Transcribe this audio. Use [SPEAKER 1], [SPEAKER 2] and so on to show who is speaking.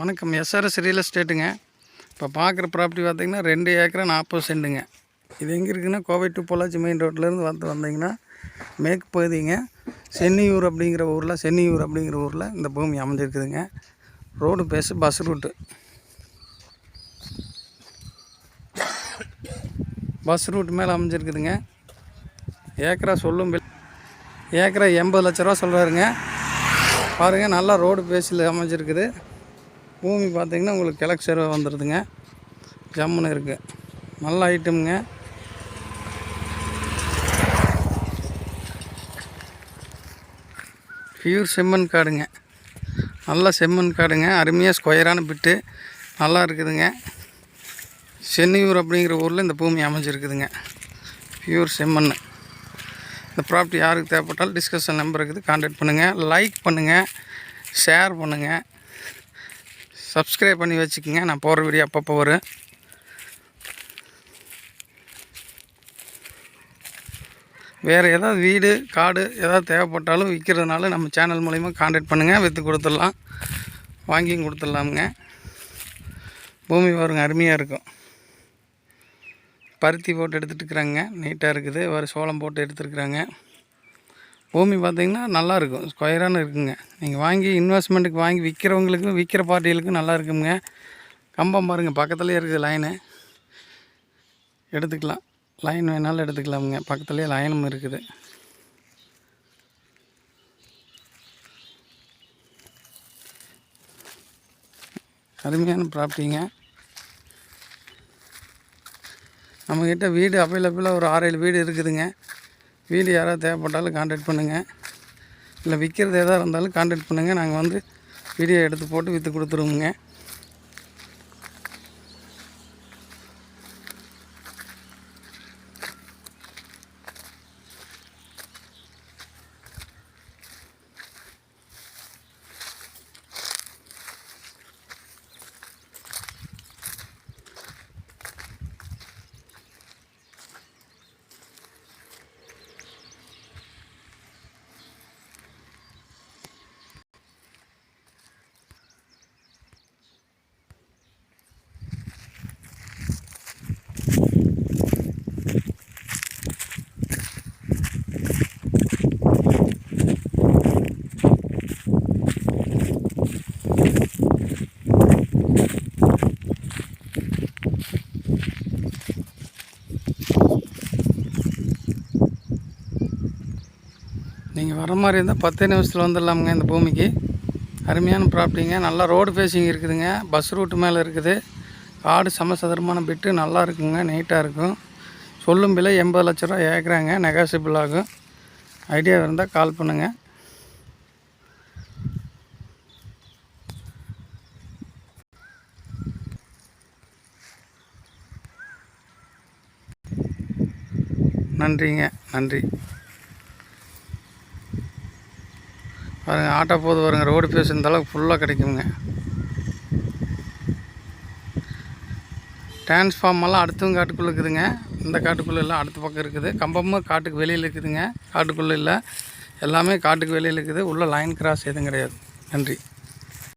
[SPEAKER 1] வணக்கம். SRS real எஸ்டேட்டுங்க இப்போ பார்க்குற ப்ராப்பர்ட்டி பார்த்தீங்கன்னா ரெண்டு ஏக்கரா நாற்பது சென்ட்டுங்க. இது எங்கே இருக்குன்னா கோவை டு பொள்ளாச்சி மெயின் ரோட்லேருந்து வந்து வந்தீங்கன்னா மேற்கு பகுதிங்க. சென்னியூர் அப்படிங்கிற ஊரில் சென்னியூர் அப்படிங்கிற ஊரில் இந்த பூமி அமைஞ்சிருக்குதுங்க. Road face bus route bus route மேலே அமைஞ்சிருக்குதுங்க. ஏக்கரா சொல்லும் ஏக்கரா எண்பது லட்ச ரூபா சொல்கிறாருங்க பாருங்கள் நல்லா ரோடு பேஸில் அமைஞ்சிருக்குது. பூமி பார்த்தீங்கன்னா உங்களுக்கு கிழக்கு சேர்வை வந்துடுதுங்க ஜம்முன்னு இருக்குது நல்ல ஐட்டமுங்க. பியூர் செம்மண் காடுங்க. நல்ல செம்மண் காடுங்க. அருமையாக ஸ்கொயரான பிட்டு நல்லா இருக்குதுங்க. சென்னியூர் அப்படிங்கிற ஊரில் இந்த பூமி அமைஞ்சிருக்குதுங்க. பியூர் செம்மண் இந்த ப்ராப்பர்ட்டி யாருக்கு தேவைப்பட்டாலும் டிஸ்கஷன் நம்பர் இருக்குது கான்டாக்ட் பண்ணுங்கள் லைக் பண்ணுங்கள் ஷேர் பண்ணுங்கள் சப்ஸ்கிரைப் பண்ணி வச்சுக்கோங்க. நான் போகிற வீடியோ அப்பப்போ வரும். வேறு ஏதாவது வீடு காடு ஏதாவது தேவைப்பட்டாலும் விற்கிறதுனால நம்ம சேனல் மூலிமா காண்டாக்ட் பண்ணுங்கள் விற்று கொடுத்துடலாம். வாங்கியும் கொடுத்துடலாமுங்க. பூமி பாருங்க அருமையாக இருக்கும். பருத்தி போட்டு எடுத்துகிட்டு இருக்கிறாங்க. நீட்டாக இருக்குது. ஒரு சோளம் போட்டு எடுத்துருக்குறாங்க பூமி பார்த்திங்கன்னா நல்லாயிருக்கும். ஸ்கொயரான இருக்குங்க. நீங்கள் வாங்கி இன்வெஸ்ட்மெண்ட்டுக்கு வாங்கி விற்கிறவங்களுக்கும் விற்கிற பார்ட்டிகளுக்கும் நல்லா இருக்குங்க. கம்பம் பாருங்கள் பக்கத்துலேயே இருக்குது லைனு எடுத்துக்கலாம். லைன் வேணாலும் எடுத்துக்கலாமுங்க. பக்கத்துலேயே லைனும் இருக்குது. அருமையான ப்ராப்பர்ட்டிங்க நம்மக்கிட்ட வீடு அவைலபிளாக ஒரு ஆறு ஏழு வீடு இருக்குதுங்க. வீடு யாராவது தேவைப்பட்டாலும் காண்டாக்ட் பண்ணுங்கள் இல்லை விற்கிறது எதாக இருந்தாலும் காண்டாக்ட் பண்ணுங்கள் நாங்கள் வந்து வீடியோ எடுத்து போட்டு விற்று கொடுத்துருவோங்க நீங்கள் வர மாதிரி இருந்தால் பத்தே நிமிஷத்தில் வந்துடலாமுங்க இந்த பூமிக்கு. அருமையான ப்ராப்பர்ட்டிங்க நல்லா ரோடு ஃபேஸிங் இருக்குதுங்க. பஸ் ரூட்டு மேலே இருக்குது. காடு சமசதுரமான பிட்டு நல்லா இருக்குங்க நீட்டாக இருக்கும். சொல்லும் விலை எண்பது லட்ச ரூபா ஏற்கிறாங்க நெகாசிபிள் ஆகும். ஐடியா இருந்தால் கால் பண்ணுங்கள் நன்றிங்க நன்றி. பாருங்கள் ஆட்டோ போது வருங்க ரோடு பேஸ் இந்த அளவுக்கு ஃபுல்லாக கிடைக்குங்க. டிரான்ஸ்ஃபார்ம் எல்லாம் அடுத்தவங்க காட்டுக்குள்ளே இருக்குதுங்க. இந்த காட்டுக்குள்ளே எல்லாம் அடுத்த பக்கம் இருக்குது. கம்பமும் காட்டுக்கு வெளியில் இருக்குதுங்க. காட்டுக்குள்ளே இல்லை. எல்லாமே காட்டுக்கு வெளியில் இருக்குது. உள்ளே லைன் கிராஸ் எதுவும் கிடையாது. நன்றி.